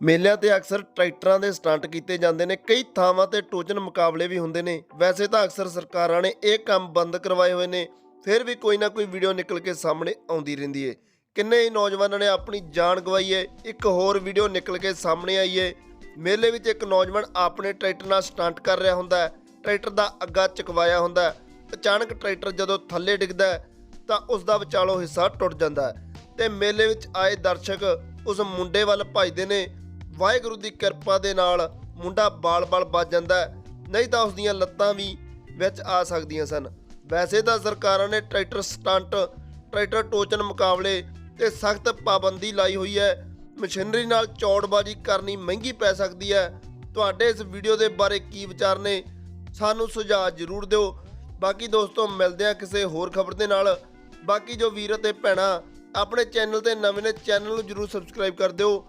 ਮੇਲਿਆਂ ਤੇ ਅਕਸਰ ਟਰੈਕਟਰਾਂ ਦੇ ਸਟੰਟ ਕੀਤੇ ਜਾਂਦੇ ਨੇ, ਕਈ ਥਾਵਾਂ ਤੇ ਟੋਚਨ ਮੁਕਾਬਲੇ ਵੀ ਹੁੰਦੇ ਨੇ। ਵੈਸੇ ਤਾਂ ਅਕਸਰ ਸਰਕਾਰਾਂ ਨੇ ਇਹ ਕੰਮ ਬੰਦ ਕਰਵਾਏ ਹੋਏ ਨੇ, ਫਿਰ ਵੀ ਕੋਈ ਨਾ ਕੋਈ ਵੀਡੀਓ ਨਿਕਲ ਕੇ ਸਾਹਮਣੇ ਆਉਂਦੀ ਰਹਿੰਦੀ ਏ। ਕਿੰਨੇ ਹੀ ਨੌਜਵਾਨਾਂ ਨੇ ਆਪਣੀ ਜਾਨ ਗਵਾਈ ਏ, ਇੱਕ ਹੋਰ ਵੀਡੀਓ ਨਿਕਲ ਕੇ ਸਾਹਮਣੇ ਆਈ ਏ। ਮੇਲੇ ਵਿੱਚ ਇੱਕ ਨੌਜਵਾਨ ਆਪਣੇ ਟਰੈਕਟਰ ਨਾਲ ਸਟੰਟ ਕਰ ਰਿਹਾ ਹੁੰਦਾ ਹੈ, ਟਰੈਕਟਰ ਦਾ ਅੱਗਾ ਚਕਵਾਇਆ ਹੁੰਦਾ ਹੈ। ਅਚਾਨਕ ਟਰੈਕਟਰ ਜਦੋਂ ਥੱਲੇ ਡਿੱਗਦਾ ਹੈ, ਤਾਂ ਉਸ ਦਾ ਵਿਚਾਲੋ ਹਿੱਸਾ ਟੁੱਟ ਜਾਂਦਾ ਹੈ ਤੇ ਮੇਲੇ ਵਿੱਚ ਆਏ ਦਰਸ਼ਕ ਉਸ ਮੁੰਡੇ ਵੱਲ ਭੱਜਦੇ ਨੇ ਵਾਹਿਗੁਰੂ ਦੀ ਕਿਰਪਾ ਦੇ ਨਾਲ ਮੁੰਡਾ ਬਾਲ-ਬਾਲ ਬਚ ਜਾਂਦਾ ਨਹੀਂ ਤਾਂ ਉਸ ਦੀਆਂ ਲੱਤਾਂ ਵੀ ਵਿੱਚ ਆ ਸਕਦੀਆਂ ਸਨ। ਵੈਸੇ ਤਾਂ ਸਰਕਾਰਾਂ ਨੇ ਟਰੈਕਟਰ ਸਟੰਟ, ਟਰੈਕਟਰ ਟੋਚਨ ਮੁਕਾਬਲੇ ਤੇ ਸਖਤ ਪਾਬੰਦੀ ਲਾਈ ਹੋਈ ਹੈ। ਮਸ਼ੀਨਰੀ ਨਾਲ ਚੌੜਬਾਜ਼ੀ ਕਰਨੀ ਮਹਿੰਗੀ ਪੈ ਸਕਦੀ ਹੈ। ਤੁਹਾਡੇ ਇਸ ਵੀਡੀਓ ਦੇ ਬਾਰੇ ਕੀ ਵਿਚਾਰ ਨੇ, ਸਾਨੂੰ ਸੁਝਾਅ ਜ਼ਰੂਰ ਦਿਓ। ਬਾਕੀ ਦੋਸਤੋ, ਮਿਲਦੇ ਆ ਕਿਸੇ ਹੋਰ ਖਬਰ ਦੇ ਨਾਲ। ਬਾਕੀ ਜੋ ਵੀਰ ਅਤੇ ਭੈਣਾਂ, ਆਪਣੇ ਚੈਨਲ ਤੇ ਨਵੇਂ ਨੇ, ਚੈਨਲ ਨੂੰ ਜਰੂਰ ਸਬਸਕ੍ਰਾਈਬ ਕਰ ਦਿਓ।